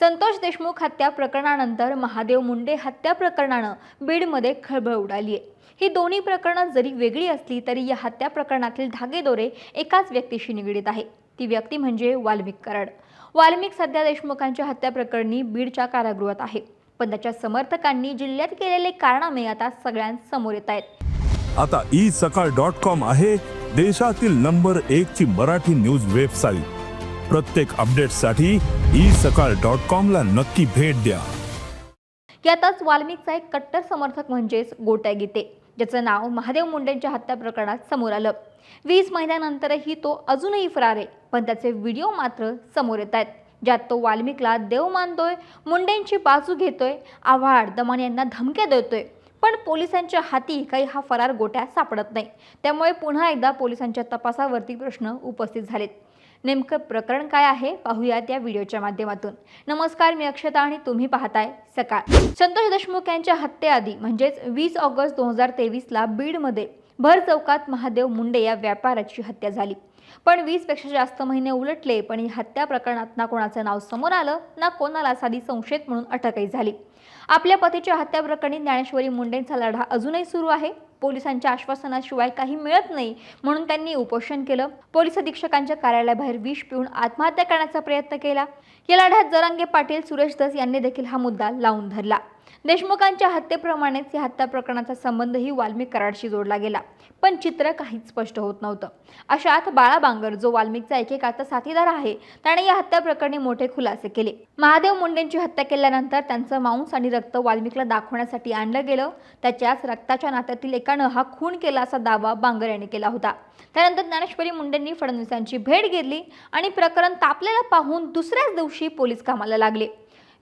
संतोष देशमुख हत्या प्रकरणानंतर महादेव मुंडे हत्या प्रकरणानं बीडमध्ये खळबळ उडाली आहे. ही दोन्ही प्रकरणं जरी वेगळी असली तरी या हत्या प्रकरणातील धागेदोरे एकाच व्यक्तीशी निगडीत आहे. ती व्यक्ती म्हणजे वाल्मिक कराड. वाल्मिक सध्या देशमुखांच्या हत्या प्रकरणी बीडच्या कारागृहात आहे. पण त्याच्या समर्थकांनी जिल्ह्यात केलेले कारणामे आता सगळ्यांसमोर येत आहेत. आता ई सकाळ डॉट कॉम आहे देशातील नंबर एक ची मराठी न्यूज वेबसाईट. प्रत्येक अपडेटसाठी ई सकाळ डॉट कॉमला नक्की भेट द्या. यातच वाल्मिकचा एक कट्टर समर्थक म्हणजेच गोट्या गीते ज्याचं नाव महादेव मुंडेंच्या हत्या प्रकरणात समोर आलं. वीस महिन्यानंतरही तो अजूनही फरार आहे पण त्याचे व्हिडिओ मात्र समोर येत आहेत ज्यात तो वाल्मिकला देव मानतोय मुंडेंची बाजू घेतोय आव्हाड दमान यांना धमक्या देतोय. पण पोलिसांच्या हाती काही हा फरार गोट्या सापडत नाही. त्यामुळे पुन्हा एकदा पोलिसांच्या तपासावरती प्रश्न उपस्थित झालेत. नेमकं प्रकरण काय आहे? पाहूयात या व्हिडिओच्या माध्यमातून. नमस्कार मी अक्षता आणि तुम्ही पाहताय सकाळ. संतोष देशमुख यांच्या हत्येआधी म्हणजेच वीस ऑगस्ट दोन हजार तेवीसला बीडमध्ये भर चौकात महादेव मुंडे या व्यापाऱ्याची हत्या झाली. पण वीसपेक्षा जास्त महिने उलटले पण या हत्या प्रकरणात ना कोणाचं नाव समोर आलं ना कोणाला साधी संशयित म्हणून अटकही झाली. आपल्या पतीच्या हत्या प्रकरणी ज्ञानेश्वरी मुंडेंचा लढा अजूनही सुरू आहे. पोलिसांच्या आश्वासनाशिवाय काही मिळत नाही म्हणून त्यांनी उपोषण केलं. पोलीस अधीक्षकांच्या कार्यालयाबाहेर विष पिऊन आत्महत्या करण्याचा प्रयत्न केला. या लढ्यात जरांगे पाटील सुरेश दस यांनी देखील हा मुद्दा लावून धरला. देशमुखांच्या हत्येप्रमाणेच या हत्या प्रकरणाचा संबंधही वाल्मिक कराडशी जोडला गेला. पण चित्र काहीच स्पष्ट होत नव्हतं. अशात बाळा बांगर जो वाल्मिकचा एकेकाचा साथीदार आहे त्याने या हत्या प्रकरणी मोठे खुलासे केले. महादेव मुंडेंची हत्या केल्यानंतर त्यांचं मांस आणि रक्त वाल्मिकला दाखवण्यासाठी आणलं गेलं. त्याच्याच रक्ताच्या नात्यातील एक एकानं हा खून केला असा दावा बांगर यांनी केला होता. त्यानंतर ज्ञानेश्वरी मुंडेंनी फडणवीसांची भेट घेतली आणि प्रकरण तापलेलं पाहून दुसऱ्याच दिवशी पोलीस कामाला लागले.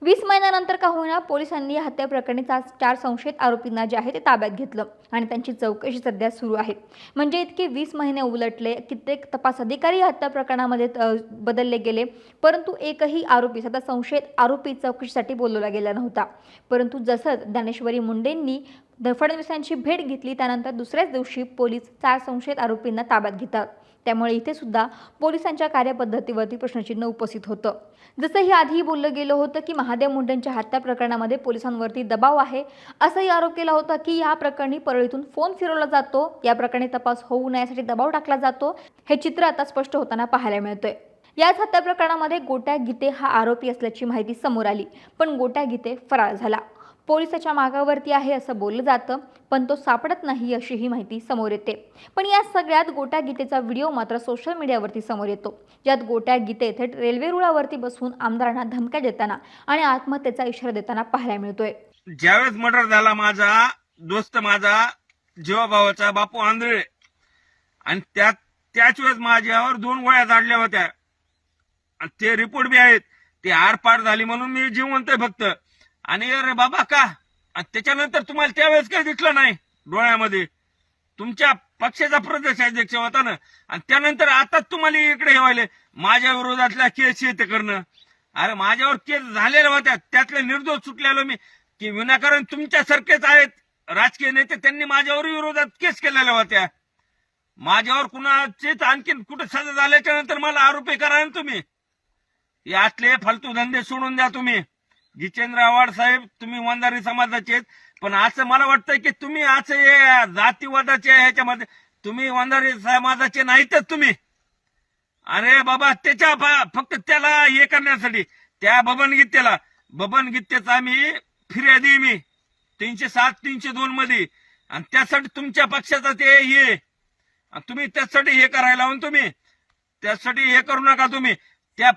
वीस महिन्यानंतर का होईना पोलिसांनी या हत्या प्रकरणी चार संशयित आरोपींना जे आहे ते ताब्यात घेतलं आणि त्यांची चौकशी सध्या सुरू आहे. म्हणजे इतके वीस महिने उलटले कित्येक तपास अधिकारी हत्या प्रकरणामध्ये बदलले गेले परंतु एकही आरोपी सध्या संशयित आरोपी चौकशीसाठी बोलवला गेला नव्हता. परंतु जसं ज्ञानेश्वरी मुंडेंनी फडणवीसांची भेट घेतली त्यानंतर दुसऱ्याच दिवशी पोलीस चार संशयित आरोपींना ताब्यात घेतात. त्यामुळे इथे सुद्धा पोलिसांच्या कार्यपद्धतीवरती प्रश्नचिन्ह उपस्थित होतं. जसं ही आधीही बोललं गेलं होतं की महादेव मुंडेंच्या हत्या प्रकरणामध्ये पोलिसांवरती दबाव आहे असंही आरोप केला होता की या प्रकरणी परळीतून फोन फिरवला जातो या प्रकरणी तपास होऊ नये यासाठी दबाव टाकला जातो हे चित्र आता स्पष्ट होताना पाहायला मिळतंय. याच हत्या प्रकरणामध्ये गोट्या गीते हा आरोपी असल्याची माहिती समोर आली पण गोट्या गीते फरार झाला. पोलिसाच्या मागावरती आहे असं बोललं जातं पण तो सापडत नाही अशी ही माहिती समोर येते. पण या सगळ्यात गोट्या गीतेचा व्हिडिओ मात्र सोशल मीडियावरती समोर येतो. ज्यात गोट्या गीते थेट रेल्वे रुळावरती बसून आमदारांना धमक्या देताना आणि आत्महत्येचा इशारा देताना पाहायला मिळतोय. ज्यावेळेस मर्डर झाला माझा दोस्त माझा जीवाभावाचा बापू आंधळे आणि त्यात त्याच वेळेस माझ्यावर दोन गोळ्या झाडल्या होत्या. ते रिपोर्ट बी आहेत ते आरपार झाली म्हणून मी जिवंत आहे फक्त. आणि अरे बाबा का? आणि त्याच्यानंतर तुम्हाला त्यावेळेस काही दिसलं नाही डोळ्यामध्ये. तुमच्या पक्षाचा प्रदेश अध्यक्ष होता ना. आणि त्यानंतर आता तुम्हाला इकडे हे व्हायले. माझ्या विरोधातल्या केस येते करणं. अरे माझ्यावर केस झालेल्या होत्या. त्यातले निर्दोष सुटलेलो मी. की विनाकारण तुमच्यासारखेच आहेत राजकीय नेते त्यांनी माझ्यावर विरोधात केस केलेल्या होत्या. माझ्यावर कुणाचेच आणखीन कुठे सजा झाल्याच्यानंतर मला आरोपी करा ना तुम्ही. यातले फालतू धंदे सोडून द्या तुम्ही. जितेंद्र आव्हाड साहेब तुम्ही वंदारी समाजाचे पण असं मला वाटतं की तुम्ही असं हे जातीवादाचे ह्याच्यामध्ये. तुम्ही वंदारी समाजाचे नाहीतच तुम्ही. अरे बाबा त्याच्या फक्त त्याला हे करण्यासाठी त्या बबन गीतेला आम्ही गीतेचा फिर्यादी मी तीनशे सात तीनशे दोन मध्ये. आणि त्यासाठी तुमच्या पक्षाचा ते हे. आणि तुम्ही त्यासाठी हे करायला तुम्ही. त्यासाठी हे करू नका तुम्ही. त्या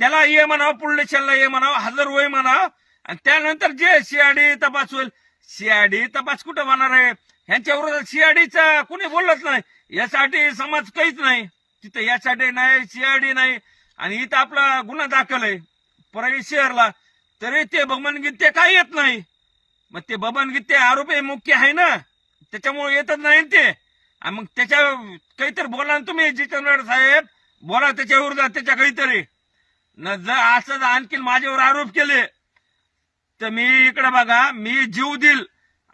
त्याला ये म्हणावं पुढल्या ये म्हणावं हजर होय म्हणावं. आणि त्यानंतर जे सीआयडी तपास होईल. सीआयडी तपास कुठं होणार आहे? ह्यांच्या विरोधात सीआयडीचा कुणी बोललंच नाही. यासाठी समाज काहीच नाही. तिथं यासाठी नाही सीआयडी नाही. आणि इथं आपला गुन्हा दाखल आहे. परळी शहरला. तरी ते बबन गीते काय येत नाही? मग ते बबन आरोपी मुख्य आहे ना? त्याच्यामुळे येतच नाही ते. आणि मग त्याच्या काहीतरी बोला ना तुम्ही जितेंद्र साहेब. बोला त्याच्या विरोधात त्याच्या काहीतरी. न जर असं जर आणखीन माझ्यावर आरोप केले तर मी इकडे बघा मी जीव देईल.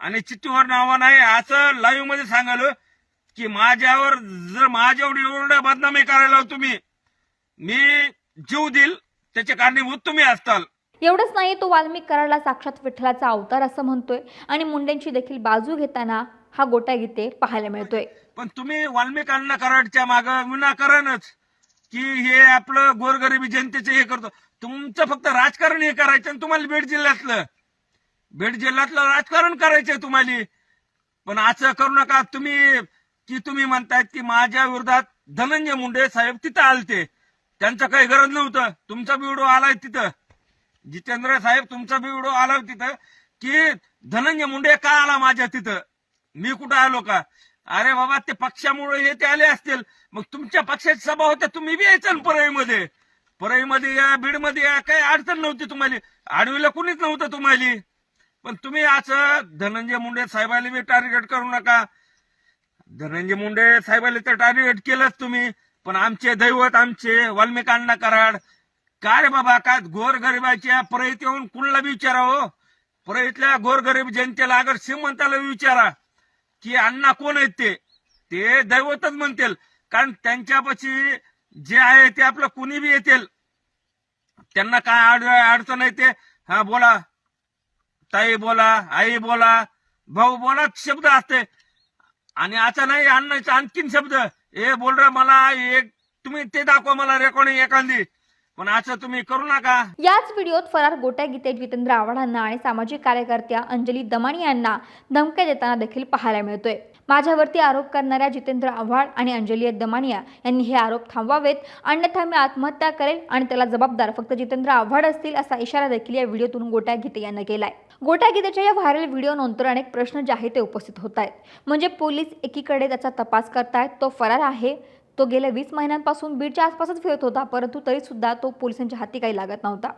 आणि चित्तूवर नावा नाही असं लाईव्हमध्ये सांगालो की माझ्यावर जर माझ्यावर एवढ्या बदनामी करायला तुम्ही मी जीव देईल त्याचे कारणीभूत तुम्ही असताल. एवढंच नाही तो वाल्मिक कराडला साक्षात विठ्ठलाचा अवतार असं म्हणतोय. आणि मुंडेंची देखील बाजू घेताना हा गोटा गीते पाहायला मिळतोय. पण तुम्ही वाल्मिक अण्णा कराडच्या माग विनाकारणच की हे आपलं गोरगरिबी जनतेचं हे करतो. तुमचं फक्त राजकारण हे करायचं आणि तुम्हाला बीड जिल्ह्यातलं. बीड जिल्ह्यातलं राजकारण करायचंय तुम्हाला. पण असं करू नका. तुम्ही की तुम्ही म्हणतायत की माझ्या विरोधात धनंजय मुंडे साहेब तिथं आलते. त्यांचं काही गरज नव्हतं. तुमचा व्हिडिओ आलाय तिथं. जितेंद्र साहेब तुमचा व्हिडिओ आला तिथं की धनंजय मुंडे का आला माझ्या तिथं? मी कुठं आलो का? अरे बाबा ते पक्षामुळे हे ते आले असतील. मग तुमच्या पक्षाची सभा होत्या तुम्ही बी यायचा परळीमध्ये. परळीमध्ये या बीडमध्ये या काही अडचण नव्हती तुम्हाला. आडवीला कुणीच नव्हतं तुम्हाला. पण तुम्ही असं धनंजय मुंडे साहेबाला बी टार्गेट करू नका. धनंजय मुंडे साहेबाला तर टार्गेट केलंच तुम्ही. पण आमचे दैवत आमचे वाल्मिकांना कराड. काय रे बाबा काय गोरगरिबाच्या परळीत येऊन कुणाला बी विचारा हो परळीतल्या गोरगरीब जनतेला अगर श्रीमंताला विचारा. की अण्णा कोण आहेत ते? ते दैवतच म्हणतील. कारण त्यांच्यापाशी जे आहे ते आपलं कुणी बी येतील. त्यांना काय अड अडचण येते हा बोला. ताई बोला आई बोला. भाऊ बोला शब्द असते. आणि आता नाही अण्णाचा आणखीन शब्द. ए बोल मला एक तुम्ही ते दाखवा मला रेकॉर्डिंग एखादी. पण असं तुम्ही करू नका. याच व्हिडिओत फरार गोट्या गीते जितेंद्र आव्हाडांना आणि सामाजिक कार्यकर्त्या अंजली दमाणी यांना धमक्या देताना देखील पाहायला मिळतोय. माझ्यावरती आरोप करणाऱ्या जितेंद्र आव्हाड आणि अंजली दमानिया यांनी हे आरोप थांबवावेत. अन्यथा मी आत्महत्या करेल आणि त्याला जबाबदार फक्त जितेंद्र आव्हाड असतील असा इशारा देखील या व्हिडिओतून गोट्या गीते यांना केलाय. गोट्या गीतेच्या या व्हायरल व्हिडिओ नंतर अनेक प्रश्न जे आहेत ते उपस्थित होत आहेत म्हणजे पोलीस एकीकडे त्याचा तपास करतायत तो फरार आहे. तो गेल्या वीस महिन्यांपासून बीडच्या आसपासच फिरत होता परंतु तरीसुद्धा तो पोलिसांच्या हाती काही लागत नव्हता.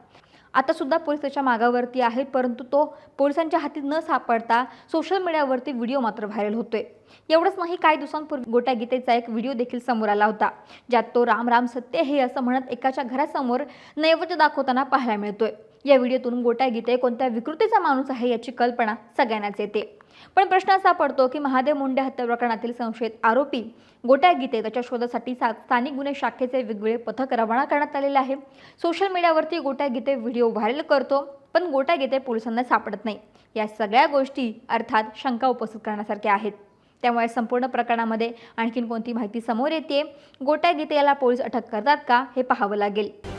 आता सुद्धा पोलीस त्याच्या मागावरती आहेत परंतु तो पोलिसांच्या हाती न सापडता सोशल मीडियावरती व्हिडिओ मात्र व्हायरल होतोय. एवढंच नाही काही दिवसांपूर्वी गोट्या गीतेचा एक व्हिडिओ देखील समोर आला होता ज्यात तो राम राम सत्य हे असं म्हणत एकाच्या घरासमोर नैवेद्य दाखवताना पाहायला मिळतोय. या व्हिडिओतून गोट्या गीते कोणत्या विकृतीचा माणूस आहे याची कल्पना सगळ्यांनाच येते. पण प्रश्न असा पडतो की महादेव मुंडे हत्या प्रकरणातील संशयित आरोपी गोट्या गीते त्याच्या शोधासाठी सा- स्थानिक गुन्हे शाखेचे वेगवेगळे पथक रवाना करण्यात आलेले आहे. सोशल मीडियावरती गोट्या गीते व्हिडिओ व्हायरल करतो पण गोट्या गीते पोलिसांना सापडत नाही. या सगळ्या गोष्टी अर्थात शंका उपस्थित करण्यासारख्या आहेत. त्यामुळे संपूर्ण प्रकरणामध्ये आणखीन कोणती माहिती समोर येते गोट्या गीते याला पोलीस अटक करतात का? हे पाहावं लागेल.